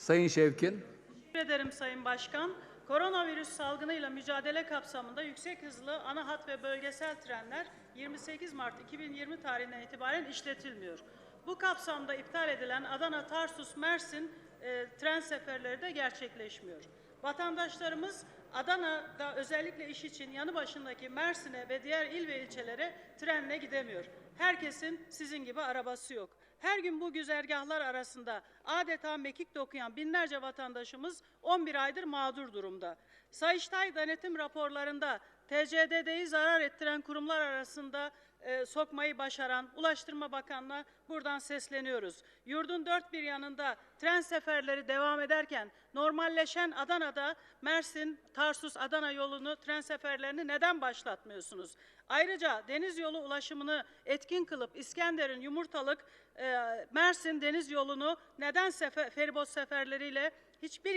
Sayın Şevkin. Teşekkür ederim Sayın Başkan. Koronavirüs salgınıyla mücadele kapsamında yüksek hızlı ana hat ve bölgesel trenler 28 Mart 2020 tarihinden itibaren işletilmiyor. Bu kapsamda iptal edilen Adana, Tarsus, Mersin e, tren seferleri de gerçekleşmiyor. Vatandaşlarımız Adana'da özellikle iş için yanı başındaki Mersin'e ve diğer il ve ilçelere trenle gidemiyor. Herkesin sizin gibi arabası yok. Her gün bu güzergahlar arasında adeta mekik dokuyan binlerce vatandaşımız 11 aydır mağdur durumda. Sayıştay denetim raporlarında TCDD'yi zarar ettiren kurumlar arasında e, sokmayı başaran Ulaştırma Bakanlığı'na buradan sesleniyoruz. Yurdun dört bir yanında tren seferleri devam ederken normalleşen Adana'da Mersin, Tarsus, Adana yolunu tren seferlerini neden başlatmıyorsunuz? Ayrıca deniz yolu ulaşımını etkin kılıp İskenderun, Yumurtalık, e, Mersin deniz yolunu neden sefer, feribot seferleriyle hiçbir